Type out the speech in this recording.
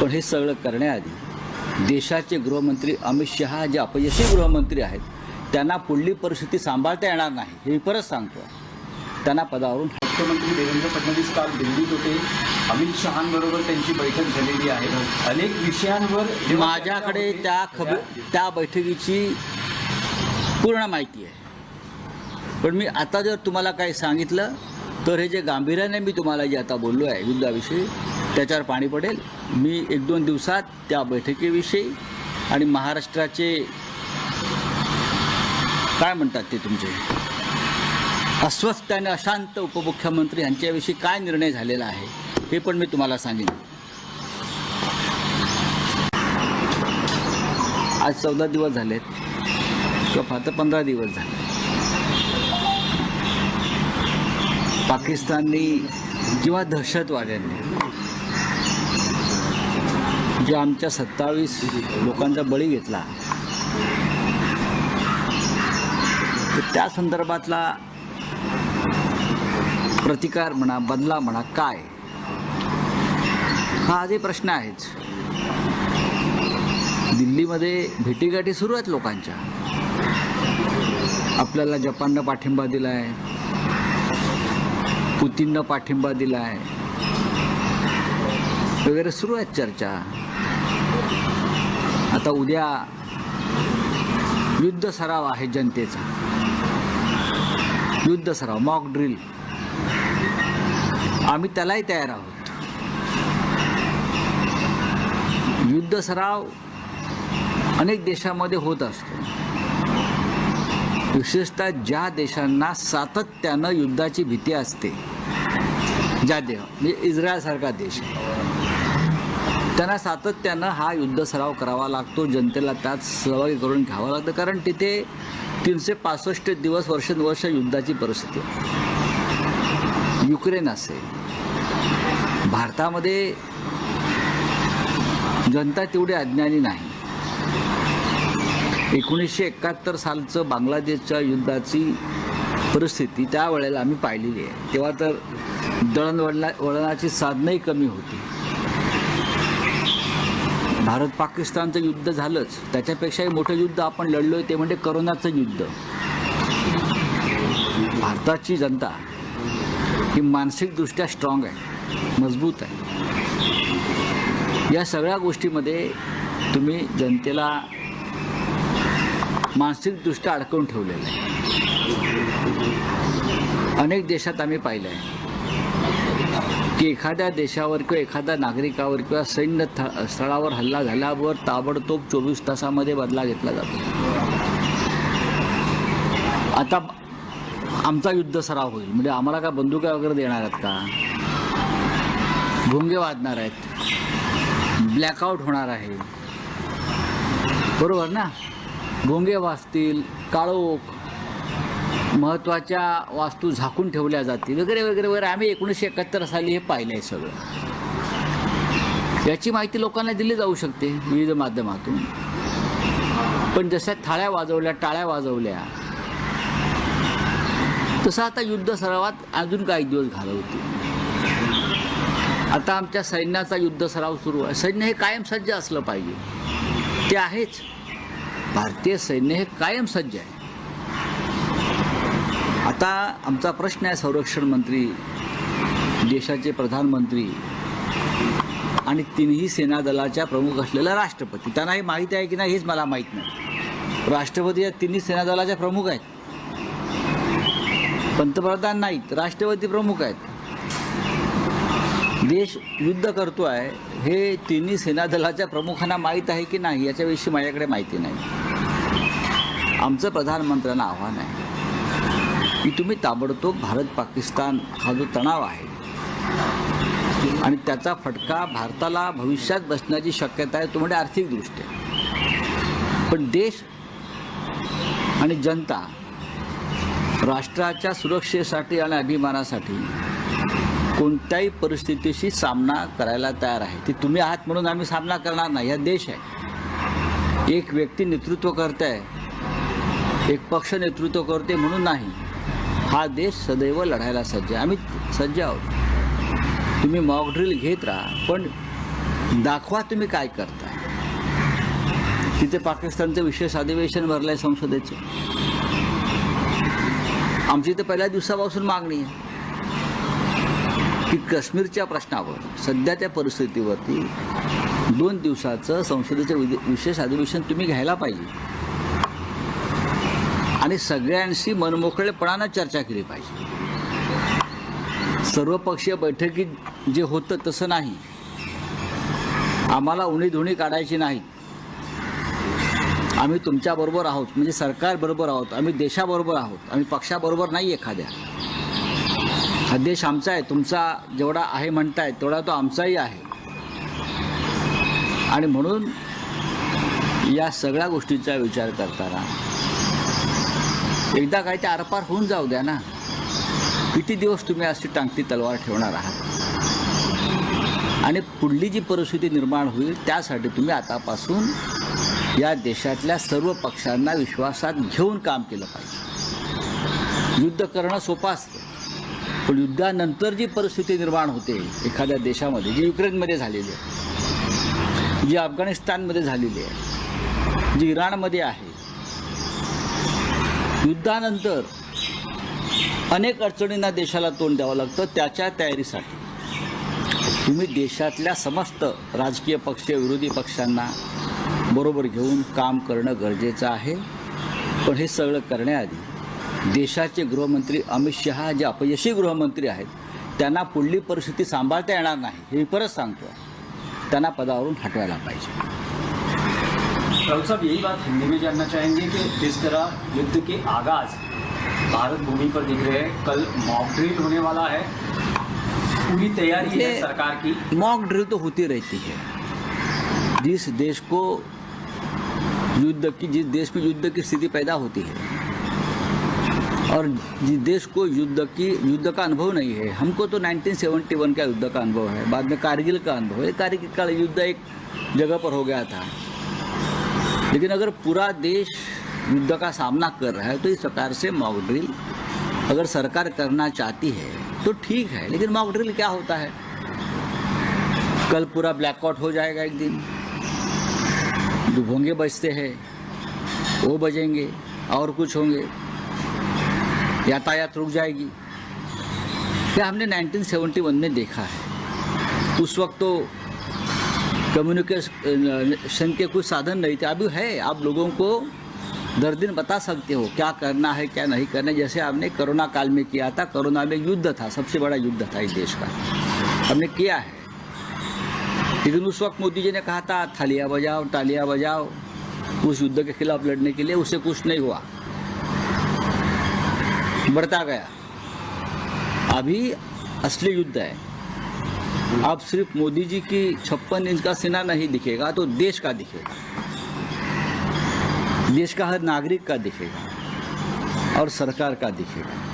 पण हे सगळं करण्याआधी देशाचे गृहमंत्री अमित शहा जे अपयशी गृहमंत्री आहेत त्यांना पुढली परिस्थिती सांभाळता येणार नाही हे मी परत सांगतो. त्यांना पदावरून मुख्यमंत्री देवेंद्र फडणवीस काल दिल्लीत होते. अमित शहांबरोबर त्यांची बैठक झालेली आहे. अनेक विषयांवर माझ्याकडे त्या खबर त्या बैठकीची पूर्ण माहिती आहे. पण मी आता जर तुम्हाला काही सांगितलं तर हे जे गांभीर्याने मी तुम्हाला जे आता बोललो आहे युद्धाविषयी त्याच्यावर पाणी पडेल. मी एक दोन दिवसात त्या बैठकीविषयी आणि महाराष्ट्राचे काय म्हणतात ते तुमचे? अस्वस्थ आणि अशांत उपमुख्यमंत्री यांच्याविषयी काय निर्णय झालेला आहे हे पण मी तुम्हाला सांगेन. आज चौदा दिवस झालेत किंवा फार पंधरा दिवस झाले. पाकिस्ताननी किंवा दहशतवाद्यांनी जे आमच्या सत्तावीस लोकांचा बळी घेतला तर त्या संदर्भातला प्रतिकार म्हणा बदला म्हणा काय? हा आधी प्रश्न आहेच. दिल्लीमध्ये भेटीगाठी सुरू आहेत लोकांच्या. आपल्याला जपाननं पाठिंबा दिला आहे पुतीननं पाठिंबा दिला आहे वगैरे सुरू आहेत चर्चा. आता उद्या युद्ध सराव आहे जनतेचा. युद्ध सराव मॉक ड्रिल आम्ही त्यालाही तयार आहोत. युद्ध सराव अनेक देशामध्ये होत असतो. विशेषतः ज्या देशांना सातत्यानं युद्धाची भीती असते ज्या देव म्हणजे इस्रायलसारखा देश त्यांना सातत्यानं हा युद्ध सराव करावा लागतो. जनतेला त्यात सहभागी करून घ्यावं लागतं. कारण तिथे तीनशे पासष्ट दिवस वर्षानुवर्ष युद्धाची परिस्थिती आहे. युक्रेन असेल भारतामध्ये जनता तेवढी अज्ञानी नाही. एकोणीसशे एकाहत्तर सालचं बांगलादेशच्या युद्धाची परिस्थिती त्यावेळेला आम्ही पाहिलेली आहे. तेव्हा तर दळणवळणा वळणाची साधनंही कमी होती. भारत पाकिस्तानचं युद्ध झालंच. त्याच्यापेक्षाही मोठं युद्ध आपण लढलोय ते म्हणजे करोनाचं युद्ध. भारताची जनता ही मानसिकदृष्ट्या स्ट्रॉंग आहे मजबूत आहे. या सगळ्या गोष्टीमध्ये तुम्ही जनतेला मानसिकदृष्ट्या अडकवून ठेवलेलं आहे. अनेक देशात आम्ही पाहिलं आहे की एखाद्या देशावर किंवा एखाद्या नागरिकावर किंवा सैन्य थ- स्थळावर हल्ला झाल्यावर ताबडतोब चोवीस तासामध्ये बदला घेतला जातो. आता आमचा युद्ध सराव होईल. म्हणजे आम्हाला का बंदुका वगैरे देणार आहेत का? भुंगे वाजणार आहेत. ब्लॅकआउट होणार आहे. बरोबर ना? भोंगे वाजतील काळोख महत्त्वाच्या वास्तू झाकून ठेवल्या जातील वगैरे वगैरे वगैरे. आम्ही एकोणीसशे एकाहत्तर साली हे पाहिलं आहे सगळं. याची माहिती लोकांना दिली जाऊ शकते विविध माध्यमातून. पण जशा थाळ्या वाजवल्या टाळ्या वाजवल्या तसं आता युद्ध सरावात अजून काही दिवस घालवतील. आता आमच्या सैन्याचा युद्ध सराव सुरू आहे. सैन्य हे कायम सज्ज असलं पाहिजे. ते आहेच. भारतीय सैन्य हे कायम सज्ज आहे. आता आमचा प्रश्न आहे संरक्षण मंत्री देशाचे प्रधानमंत्री आणि तिन्ही सेना दलाच्या प्रमुख असलेला राष्ट्रपती. त्यांना हे माहीत आहे की नाही हेच मला माहीत नाही. राष्ट्रपती या तिन्ही सेना दलाच्या प्रमुख आहेत. पंतप्रधान नाहीत राष्ट्रपती प्रमुख आहेत. देश युद्ध करतो आहे हे तिन्ही सेना दलाच्या प्रमुखांना माहीत आहे की नाही याच्याविषयी माझ्याकडे माहिती नाही. आमचं प्रधानमंत्र्यांना आव्हान आहे. की तुम्ही ताबडतोब भारत पाकिस्तान हा जो तणाव आहे आणि त्याचा फटका भारताला भविष्यात बसण्याची शक्यता आहे तो म्हणजे आर्थिकदृष्ट्या. पण देश आणि जनता राष्ट्राच्या सुरक्षेसाठी आणि अभिमानासाठी कोणत्याही परिस्थितीशी सामना करायला तयार आहे. ती तुम्ही आहात म्हणून आम्ही सामना करणार नाही. हा देश आहे. एक व्यक्ती नेतृत्व करते आहे एक पक्ष नेतृत्व करते म्हणून नाही. हा देश सदैव लढायला सज्ज आहे. आम्ही सज्ज आहोत. तुम्ही मॉक ड्रिल घेत राहा पण दाखवा तुम्ही काय करता तिथे पाकिस्तानचं विशेष अधिवेशन भरलंय संसदेचं. आमची तर पहिल्या दिवसापासून मागणी आहे की काश्मीरच्या प्रश्नावर सध्याच्या परिस्थितीवरती दोन दिवसाचं संसदेचं विशेष अधिवेशन तुम्ही घ्यायला पाहिजे. आणि सगळ्यांशी मनमोकळेपणानं चर्चा केली पाहिजे. सर्वपक्षीय बैठकीत जे होतं तसं नाही. आम्हाला उणी धुणी काढायची नाही आम्ही तुमच्याबरोबर आहोत म्हणजे सरकारबरोबर आहोत आम्ही देशाबरोबर आहोत आम्ही पक्षाबरोबर नाही एखाद्या. हा देश आमचा आहे तुमचा जेवढा आहे म्हणताय तेवढा तो आमचाही आहे. आणि म्हणून या सगळ्या गोष्टीचा विचार करताना एकदा काय ते आरपार होऊन जाऊ द्या ना. किती दिवस तुम्ही अशी टांगती तलवार ठेवणार आहात? आणि पुढली जी परिस्थिती निर्माण होईल त्यासाठी तुम्ही आतापासून या देशातल्या सर्व पक्षांना विश्वासात घेऊन काम केलं पाहिजे. युद्ध करणं सोपं असतं. पण युद्धानंतर जी परिस्थिती निर्माण होते एखाद्या देशामध्ये जी युक्रेनमध्ये झालेली आहे जी अफगाणिस्तानमध्ये झालेली आहे जी इराणमध्ये आहे युद्धानंतर अनेक अडचणींना देशाला तोंड द्यावं लागतं त्याच्या तयारीसाठी. तुम्ही देशातल्या समस्त राजकीय पक्ष विरोधी पक्षांना बरोबर घेऊन काम करणं गरजेचं आहे. पण हे सगळं करण्याआधी देशाचे गृहमंत्री अमित शहा जे अपयशी गृहमंत्री आहेत त्यांना पुढली परिस्थिती सांभाळता येणार नाही हे मी परत सांगतो त्यांना पदावरून हटवायला पाहिजे. राहुल साहब यही बात हिंदी में जानना चाहेंगे कि जिस तरह युद्ध के आगाज़ भारत भूमि पर दिख रहे हैं। कल मॉक ड्रिल होने वाला है। पूरी तैयारी है सरकार की। मॉक ड्रिल तो होती रहती है। जिस देश को युद्ध की जिस देश में युद्ध की स्थिति पैदा होती है और जिस देश को युद्ध की युद्ध का अनुभव नहीं है हमको तो 1971 का युद्ध का अनुभव है। बाद में कारगिल का अनुभव है। कारगिल का युद्ध एक जगह पर हो गया था। लेकिन अगर पूरा देश युद्ध का सामना कर रहा है तो इस प्रकार से मॉक ड्रिल अगर सरकार करना चाहती है तो ठीक है, लेकिन मॉक ड्रिल क्या होता है? कल पूरा ब्लैकआउट हो जाएगा एक दिन। जो भोंगे बजते हैं, वो बजेंगे और कुछ होंगे। यातायात रुक जाएगी। क्या हमने 1971 में देखा है? उस वक्त तो कम्युनिकेशन के कुछ साधन नहीं थे। अभी है, आप लोगों को दर दिन बता सकते हो, क्या करना है, क्या नहीं करना है। जैसे आपने कोरोना काल में किया था, कोरोना में युद्ध था, सबसे बड़ा युद्ध था इस देश का। हमने किया है। लेकिन उस वक्त मोदी जी ने कहा था, थालियाँ बजाओ, तालियाँ बजाओ, उस युद्ध के खिलाफ लड़ने के लिए उसे कुछ नहीं हुआ। बढ़ता गया। अभी असली युद्ध है। अब सिर्फ़ मोदी जी की छप्पन इंच का सेना नहीं दिखेगा तो देश का दिखेगा। देश का हर नागरिक का दिखेगा और सरकार का दिखेगा।